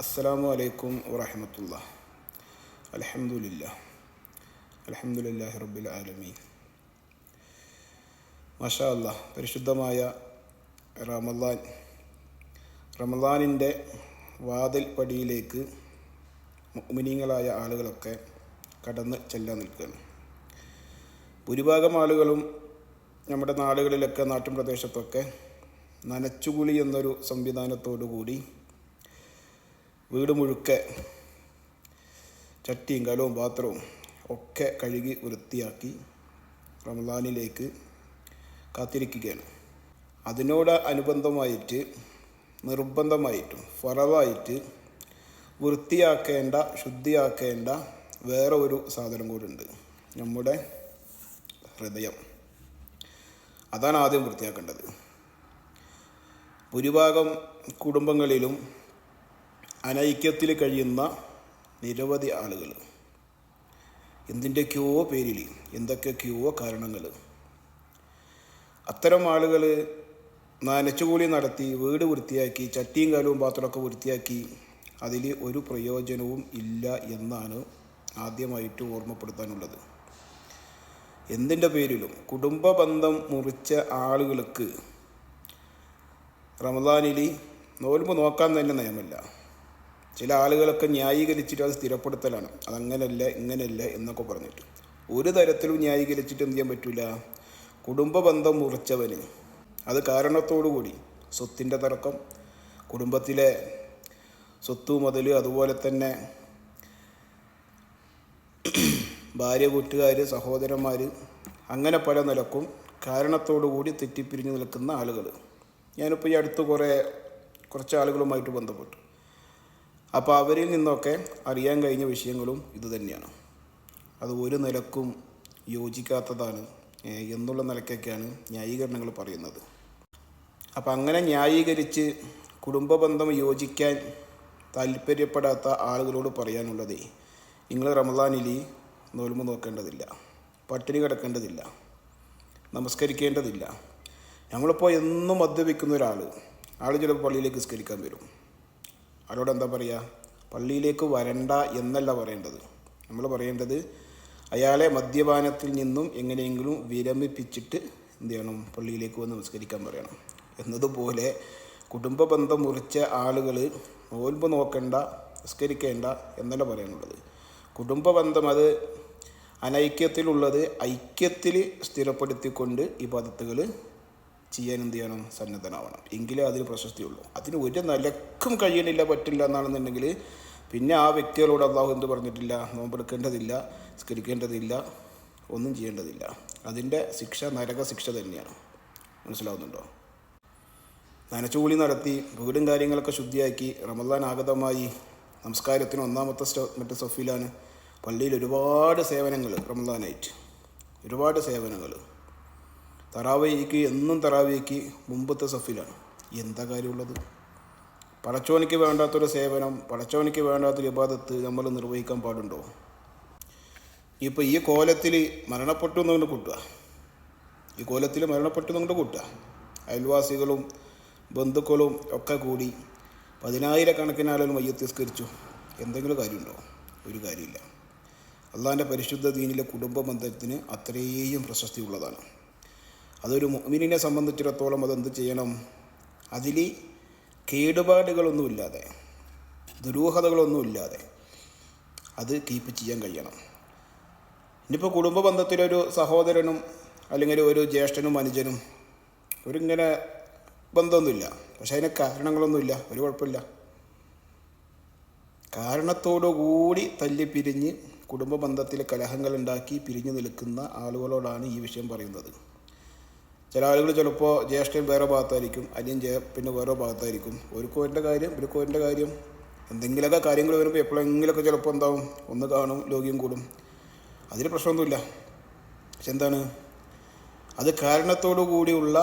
അസ്സലാമു അലൈക്കും വറഹമത്തുള്ള അലഹമുല്ല അലഹമുല്ലാഹി റബ്ബിൽ ആലമീൻ. മാഷാ അല്ലാ പരിശുദ്ധമായ റമലാൻ റമലാനിന്റെ വാതിൽ പടിയിലേക്ക് മിനിങ്ങളായ ആളുകളൊക്കെ കടന്ന് ചെല്ലാൻ നിൽക്കുകയാണ്. ഭൂരിഭാഗം ആളുകളും നമ്മുടെ നാടുകളിലൊക്കെ നാട്ടിൻ പ്രദേശത്തൊക്കെ നനച്ചുകുളി എന്നൊരു സംവിധാനത്തോടു കൂടി വീട് മുഴുക്കെ ചട്ടിയും കലവും പാത്രവും ഒക്കെ കഴുകി വൃത്തിയാക്കി റമദാനിലേക്ക് കാത്തിരിക്കുകയാണ്. അതിനോട് അനുബന്ധമായിട്ട് നിർബന്ധമായിട്ടും ഫറവായിട്ട് വൃത്തിയാക്കേണ്ട ശുദ്ധിയാക്കേണ്ട വേറെ ഒരു സാധനം കൂടിയുണ്ട്. നമ്മുടെ ഹൃദയം. അതാണ് ആദ്യം വൃത്തിയാക്കേണ്ടത്. ഭൂരിഭാഗം കുടുംബങ്ങളിലും അനൈക്യത്തിൽ കഴിയുന്ന നിരവധി ആളുകൾ എന്തിന്റെയൊക്കെയോ പേരിൽ എന്തൊക്കെയൊക്കെയോ കാരണങ്ങൾ അത്തരം ആളുകൾ നനച്ചുകൂലി നടത്തി വീട് വൃത്തിയാക്കി ചട്ടിയും കാലവും പാത്രമൊക്കെ വൃത്തിയാക്കി അതിൽ ഒരു പ്രയോജനവും ഇല്ല എന്നാണ് ആദ്യമായിട്ട് ഓർമ്മപ്പെടുത്താനുള്ളത്. എന്തിന്റെ പേരിലും കുടുംബ ബന്ധം മുറിച്ച ആളുകൾക്ക് റമദാനിൽ നോൽമ്പ് നോക്കാൻ തന്നെ നിയമമില്ല ചില ആളുകളൊക്കെ ന്യായീകരിച്ചിട്ട് അത് സ്ഥിരപ്പെടുത്തലാണ്. അതങ്ങനല്ല ഇങ്ങനെയല്ല എന്നൊക്കെ പറഞ്ഞിട്ട്. ഒരു തരത്തിലും ന്യായീകരിച്ചിട്ട് എന്ത് ചെയ്യാൻ പറ്റില്ല കുടുംബ ബന്ധം മുറിച്ചവന്. അത് കാരണത്തോടു കൂടി. സ്വത്തിന്റെ തർക്കം കുടുംബത്തിലെ സ്വത്ത് മുതൽ അതുപോലെ തന്നെ ഭാര്യ കൂട്ടുകാർ സഹോദരന്മാർ അങ്ങനെ പല നിലക്കും കാരണത്തോടു കൂടി തെറ്റിപ്പിരിഞ്ഞു നിൽക്കുന്ന ആളുകൾ ഞാനിപ്പോൾ ഈ അടുത്ത് കുറേ കുറച്ച് ആളുകളുമായിട്ട് ബന്ധപ്പെട്ടു. അപ്പോൾ അവരിൽ നിന്നൊക്കെ അറിയാൻ കഴിഞ്ഞ വിഷയങ്ങളും ഇത് തന്നെയാണ്. അത് ഒരു നിലക്കും യോജിക്കാത്തതാണ് എന്നുള്ള നിലക്കൊക്കെയാണ് ന്യായീകരണങ്ങൾ പറയുന്നത്. അപ്പം അങ്ങനെ ന്യായീകരിച്ച് കുടുംബ ബന്ധം യോജിക്കാൻ താല്പര്യപ്പെടാത്ത ആളുകളോട് പറയാനുള്ളത് നിങ്ങൾ റമദാനിൽ നോൽമ നോക്കേണ്ടതില്ല പട്ടിണി കിടക്കേണ്ടതില്ല നമസ്കരിക്കേണ്ടതില്ല. ഞങ്ങളിപ്പോൾ എന്നും മദ്യപിക്കുന്ന ഒരാൾ ആൾ ചിലപ്പോൾ പള്ളിയിലേക്ക് നിസ്കരിക്കാൻ വരും. അവരോട് എന്താ പറയുക പള്ളിയിലേക്ക് വരണ്ട എന്നല്ല പറയേണ്ടത്. നമ്മൾ പറയേണ്ടത് അയാളെ മദ്യപാനത്തിൽ നിന്നും എങ്ങനെയെങ്കിലും വിരമിപ്പിച്ചിട്ട് എന്ത് ചെയ്യണം? പള്ളിയിലേക്ക് വന്ന് നമസ്കരിക്കാൻ പറയണം. എന്നതുപോലെ കുടുംബ ബന്ധം മുറിച്ച ആളുകൾ നോൽമ്പ് നോക്കേണ്ട നിസ്കരിക്കേണ്ട എന്നല്ല പറയാനുള്ളത്. കുടുംബ ബന്ധം അത് അനൈക്യത്തിലുള്ളത് ഐക്യത്തിൽ സ്ഥിരപ്പെടുത്തിക്കൊണ്ട് ഈ പദ്ധതികൾ ചെയ്യാൻ എന്ത് ചെയ്യണം സന്നദ്ധനാവണം. എങ്കിലേ അതിന് പ്രശസ്തിയുള്ളൂ. അതിന് ഒരു നിലക്കും കഴിയണില്ല പറ്റില്ല എന്നാണെന്നുണ്ടെങ്കിൽ പിന്നെ ആ വ്യക്തികളോട് അള്ളാഹു എന്ത് പറഞ്ഞിട്ടില്ല? നോമ്പെടുക്കേണ്ടതില്ല സ്കരിക്കേണ്ടതില്ല ഒന്നും ചെയ്യേണ്ടതില്ല. അതിന്റെ ശിക്ഷ നരക ശിക്ഷ തന്നെയാണ്. മനസ്സിലാവുന്നുണ്ടോ? നനച്ചുകൂലി നടത്തി വീടും കാര്യങ്ങളൊക്കെ ശുദ്ധിയാക്കി റമദാൻ ആഗതമായി നമസ്കാരത്തിന് ഒന്നാമത്തെ സ്റ്റോ മറ്റേ സൊഫീലാണ്. പള്ളിയിൽ ഒരുപാട് സേവനങ്ങൾ റമദാനായിട്ട്. ഒരുപാട് സേവനങ്ങൾ. തറാവയ്ക്ക് എന്നും തറാവയ്ക്ക് മുമ്പത്തെ സഫിലാണ്. എന്താ കാര്യമുള്ളത്? പടച്ചോനിക്ക് വേണ്ടാത്തൊരു സേവനം പടച്ചോനിക്ക് വേണ്ടാത്തൊരു വിവാദത്ത് നമ്മൾ നിർവഹിക്കാൻ പാടുണ്ടോ? ഇപ്പോൾ ഈ കോലത്തിൽ മരണപ്പെട്ടു എന്നുകൊണ്ട് കൂട്ടുക. ഈ കോലത്തിൽ മരണപ്പെട്ടു എന്നുകൊണ്ട് കൂട്ടുക. അയൽവാസികളും ബന്ധുക്കളും ഒക്കെ കൂടി പതിനായിരക്കണക്കിന് ആളുകൾ മയ്യത്തിസ്കരിച്ചു എന്തെങ്കിലും കാര്യമുണ്ടോ? ഒരു കാര്യമില്ല. അള്ളാന്റെ പരിശുദ്ധ ദീനിലെ കുടുംബ ബന്ധത്തിന് അത്രയും പ്രശസ്തി ഉള്ളതാണ് അതൊരു മുഅ്മിനിനെ സംബന്ധിച്ചിടത്തോളം അതെന്ത് ചെയ്യണം? അതിൽ കേടുപാടുകളൊന്നുമില്ലാതെ ദുരൂഹതകളൊന്നുമില്ലാതെ അത് കീപ്പ് ചെയ്യാൻ കഴിയണം. ഇനിയിപ്പോൾ കുടുംബ ബന്ധത്തിലൊരു സഹോദരനും അല്ലെങ്കിൽ ഒരു ജ്യേഷ്ഠനും അനുജനും ഒരു ഇങ്ങനെ ബന്ധമൊന്നുമില്ല. പക്ഷെ അതിന് കാരണങ്ങളൊന്നുമില്ല. ഒരു കുഴപ്പമില്ല. കാരണത്തോടു കൂടി തല്ലിപ്പിരിഞ്ഞ് കുടുംബ ബന്ധത്തിൽ കലഹങ്ങൾ ഉണ്ടാക്കി പിരിഞ്ഞു നിൽക്കുന്ന ആളുകളോടാണ് ഈ വിഷയം പറയുന്നത്. ചില ആളുകൾ ചിലപ്പോൾ ജ്യേഷ്ഠൻ വേറെ ഭാഗത്തായിരിക്കും അനിയൻ ജയ പിന്നെ വേറെ ഭാഗത്തായിരിക്കും. ഒരു കോരിന്റെ കാര്യം ഒരു കോരിന്റെ കാര്യം എന്തെങ്കിലുമൊക്കെ കാര്യങ്ങൾ വരുമ്പോൾ എപ്പോഴെങ്കിലുമൊക്കെ ചിലപ്പോൾ എന്താവും ഒന്ന് കാണും ലോകിയും കൂടും. അതിന് പ്രശ്നമൊന്നുമില്ല. പക്ഷെ എന്താണ്? അത് കാരണത്തോടു കൂടിയുള്ള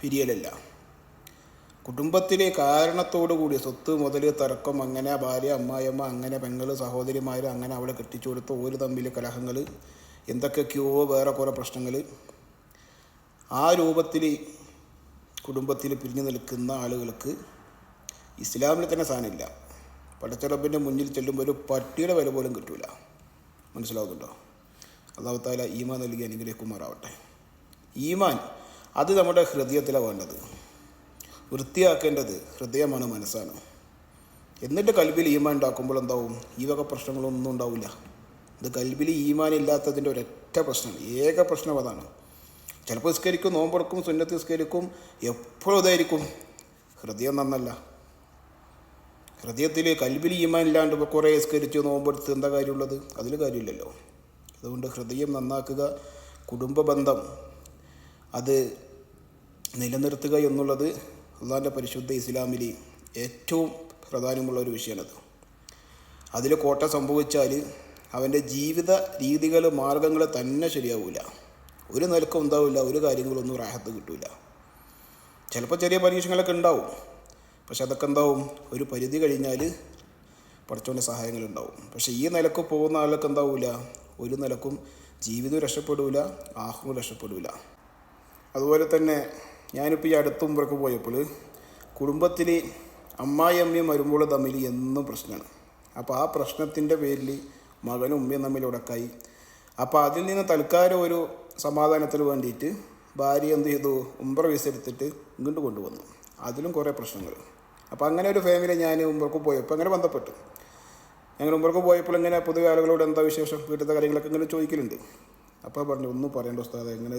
പിരിയലല്ല. കുടുംബത്തിലെ കാരണത്തോടു കൂടി സ്വത്ത് മുതൽ തർക്കം അങ്ങനെ ഭാര്യ അമ്മായിയമ്മ അങ്ങനെ പെങ്ങൾ സഹോദരിമാർ അങ്ങനെ അവിടെ കെട്ടിച്ചു കൊടുത്ത ഒരു തമ്മിൽ കലഹങ്ങൾ എന്തൊക്കെയൊക്കെയോ വേറെ കുറേ പ്രശ്നങ്ങൾ ആ രൂപത്തിൽ കുടുംബത്തിൽ പിരിഞ്ഞു നിൽക്കുന്ന ആളുകൾക്ക് ഇസ്ലാമിൽ തന്നെ സാധനമില്ല. പടച്ചുറപ്പിന്റെ മുന്നിൽ ചെല്ലുമ്പോൾ ഒരു പട്ടിയുടെ വില പോലും കിട്ടൂല. മനസ്സിലാവുന്നുണ്ടോ? അള്ളാഹു താല ഈമാൻ നൽകി അനുഗ്രഹിക്കുമാറാവട്ടെ. ഈമാൻ അത് നമ്മുടെ ഹൃദയത്തിലാണ് വേണ്ടത്. വൃത്തിയാക്കേണ്ടത് ഹൃദയമാണ് മനസ്സാണ്. എന്നിട്ട് കൽബിൽ ഈമാൻ ഉണ്ടാക്കുമ്പോൾ എന്താവും? ഈ വക പ്രശ്നങ്ങളൊന്നും ഉണ്ടാവില്ല. ഇത് കൽബിൽ ഈമാൻ ഇല്ലാത്തതിന്റെ ഒരൊറ്റ പ്രശ്നമാണ്. ഏക പ്രശ്നം അതാണ്. ചിലപ്പോൾ നിസ്കരിക്കും നോമ്പെടുക്കും സുന്നത്ത് നിസ്കരിക്കും എപ്പോഴും ഇതായിരിക്കും. ഹൃദയം നന്നല്ല. ഹൃദയത്തിൽ കൽബിൽ ഈമാൻ ഇല്ലാണ്ട് ഇപ്പോൾ കുറേ നിസ്കരിച്ച് നോമ്പെടുത്ത് എന്താ കാര്യമുള്ളത്? അതിൽ കാര്യമില്ലല്ലോ. അതുകൊണ്ട് ഹൃദയം നന്നാക്കുക കുടുംബ ബന്ധം അത് നിലനിർത്തുക എന്നുള്ളത് അള്ളാന്റെ പരിശുദ്ധ ഇസ്ലാമിൽ ഏറ്റവും പ്രധാനമുള്ള ഒരു വിഷയമാണത്. അതിൽ കോട്ട സംഭവിച്ചാൽ അവന്റെ ജീവിത രീതികൾ മാർഗങ്ങൾ തന്നെ ശരിയാവില്ല ഒരു നിലക്കും ഉണ്ടാവില്ല ഒരു കാര്യങ്ങളൊന്നും റാഹത്ത് കിട്ടില്ല ചിലപ്പോൾ ചെറിയ പരീക്ഷകളൊക്കെ ഉണ്ടാവും. പക്ഷെ അതൊക്കെ എന്താവും? ഒരു പരിധി കഴിഞ്ഞാൽ പഠിച്ചോന്റെ സഹായങ്ങളുണ്ടാവും പക്ഷെ ഈ നിലയ്ക്ക് പോകുന്ന ആളൊക്കെ എന്താവില്ല ഒരു നിലക്കും ജീവിതവും രക്ഷപ്പെടില്ല ആഹ്റവും രക്ഷപ്പെടില്ല അതുപോലെ തന്നെ ഞാനിപ്പോൾ ഈ അടുത്ത മുമ്പൊക്കെ പോയപ്പോൾ കുടുംബത്തിൽ അമ്മായി അമ്മയും വരുമ്പോൾ തമ്മിൽ എന്നും പ്രശ്നമാണ്. അപ്പോൾ ആ പ്രശ്നത്തിന്റെ പേരിൽ മകനും ഉമ്മയും തമ്മിൽ ഉടക്കായി. അപ്പോൾ അതിൽ നിന്ന് തൽക്കാലം ഒരു സമാധാനത്തിന് വേണ്ടിയിട്ട് ഭാര്യ എന്ത് ചെയ്തു? ഉംബ്ര വിസ എടുത്തിട്ട് ഇങ്ങോട്ട് കൊണ്ടുവന്നു. അതിലും കുറേ പ്രശ്നങ്ങൾ. അപ്പോൾ അങ്ങനെ ഒരു ഫാമിലി ഞാൻ ഉംബർക്ക് പോയപ്പോൾ അങ്ങനെ ബന്ധപ്പെട്ടു. ഞങ്ങൾ ഉംബർക്ക് പോയപ്പോൾ ഇങ്ങനെ പൊതുവെ ആളുകളോട് എന്താ വിശേഷം? വീട്ടിലത്തെ കാര്യങ്ങളൊക്കെ ഇങ്ങനെ ചോദിക്കലുണ്ട്. അപ്പോൾ പറഞ്ഞു ഒന്നും പറയേണ്ട ഉസ്താദ്. ഇങ്ങനെ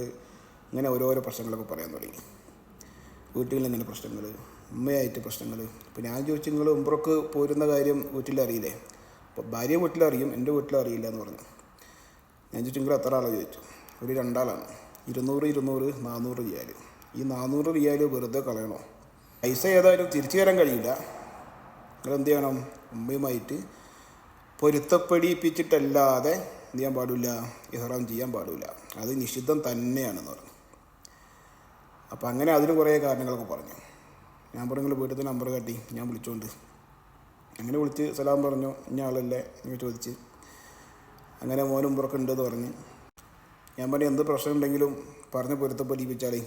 ഇങ്ങനെ ഓരോരോ പ്രശ്നങ്ങളൊക്കെ പറയാൻ തുടങ്ങി. വീട്ടിൽ ഇങ്ങനെ പ്രശ്നങ്ങൾ ഉമ്മയായിട്ട് പ്രശ്നങ്ങൾ ഇപ്പോൾ ഞാൻ ചോദിച്ചു നിങ്ങൾ ഉംബ്രക്ക് പോരുന്ന കാര്യം വീട്ടിലറിയില്ലേ? അപ്പോൾ ഭാര്യ വീട്ടിലറിയും എന്റെ വീട്ടിലറിയില്ല എന്ന് പറഞ്ഞു. ഞാൻ ചോദിച്ചു നിങ്ങൾ എത്ര ചോദിച്ചു. ഒരു രണ്ടാളാണ്. ഇരുന്നൂറ് ഇരുന്നൂറ് നാനൂറ് റിയാൽ ഈ നാനൂറ് റിയാൽ വെറുതെ കളയണോ? പൈസ ഏതായാലും തിരിച്ചു തരാൻ കഴിയില്ല. നിങ്ങൾ എന്ത് ചെയ്യണം? ഉമ്മയുമായിട്ട് പൊരുത്തപ്പെടിപ്പിച്ചിട്ടല്ലാതെ എന്ത് ചെയ്യാൻ പാടില്ല? ഇഹ്റാം ചെയ്യാൻ പാടില്ല. അത് നിഷിദ്ധം തന്നെയാണെന്ന് പറഞ്ഞു. അപ്പോൾ അങ്ങനെ അതിന് കുറേ കാരണങ്ങളൊക്കെ പറഞ്ഞു. ഞാൻ പറഞ്ഞു വീട്ടിൽ നമ്പർ കാട്ടി. ഞാൻ വിളിച്ചുകൊണ്ട് അങ്ങനെ വിളിച്ച് സലാം പറഞ്ഞു. ഇന്ന ആളല്ലേ? എന്ന് ചോദിച്ച്. അങ്ങനെ മോനും പുറക്കുണ്ടെന്ന് പറഞ്ഞ്. ഞാൻ പറഞ്ഞു എന്ത് പ്രശ്നം ഉണ്ടെങ്കിലും പറഞ്ഞ് പൊരുത്തപ്പെടിപ്പിച്ചാലേ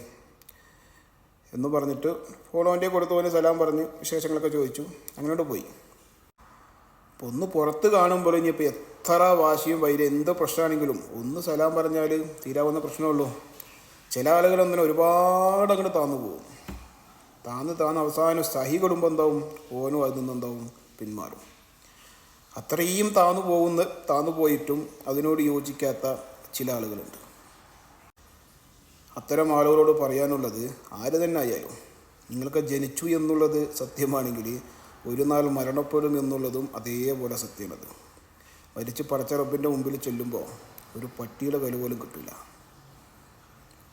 എന്ന് പറഞ്ഞിട്ട് ഫോണോന്റെ കൊടുത്തവന് സലാം പറഞ്ഞ് വിശേഷങ്ങളൊക്കെ ചോദിച്ചു. അങ്ങോട്ട് പോയി. അപ്പോൾ ഒന്ന് പുറത്ത് കാണുമ്പോൾ ഇനിയിപ്പോൾ എത്ര വാശിയും വൈര എന്ത് പ്രശ്നമാണെങ്കിലും ഒന്ന് സലാം പറഞ്ഞാൽ തീരാവുന്ന പ്രശ്നമുള്ളൂ. ചില ആളുകളൊന്നും ഒരുപാട് അങ്ങോട്ട് താന്നു പോകും. താന്ന് താന്ന് അവസാനം സഹി കൊടുമ്പോൾ എന്താവും? ഓനും അതിൽ നിന്നെന്താവും പിന്മാറും. അത്രയും താന്നു പോകുന്ന താന്നു പോയിട്ടും അതിനോട് യോജിക്കാത്ത ചില ആളുകളുണ്ട്. അത്തരം ആളുകളോട് പറയാനുള്ളത് ആര് തന്നെ ആയാലും നിങ്ങൾക്ക് ജനിച്ചു എന്നുള്ളത് സത്യമാണെങ്കിൽ ഒരു നാൾ മരണപ്പെടും എന്നുള്ളതും അതേപോലെ സത്യമാണത് മരിച്ച് പടച്ച റബ്ബിന്റെ മുമ്പിൽ ചെല്ലുമ്പോൾ ഒരു പട്ടിയുടെ വില പോലും കിട്ടില്ല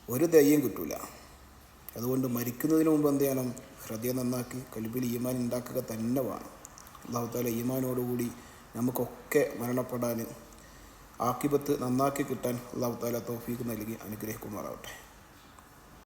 ഒരു ദയ്യം കിട്ടില്ല അതുകൊണ്ട് മരിക്കുന്നതിന് മുമ്പ് എന്ത് ചെയ്യണം? ഹൃദയം നന്നാക്കി കൽബിൽ ഈമാൻ ഉണ്ടാക്കുക തന്നെ വേണം. അള്ളാഹുത്താല ഈമാനോടുകൂടി നമുക്കൊക്കെ മരണപ്പെടാൻ ആക്കിബത്ത് നന്നാക്കി കിട്ടാൻ അള്ളാഹുത്താല തോഫീക്ക് നൽകി അനുഗ്രഹിക്കുമാറാവട്ടെ.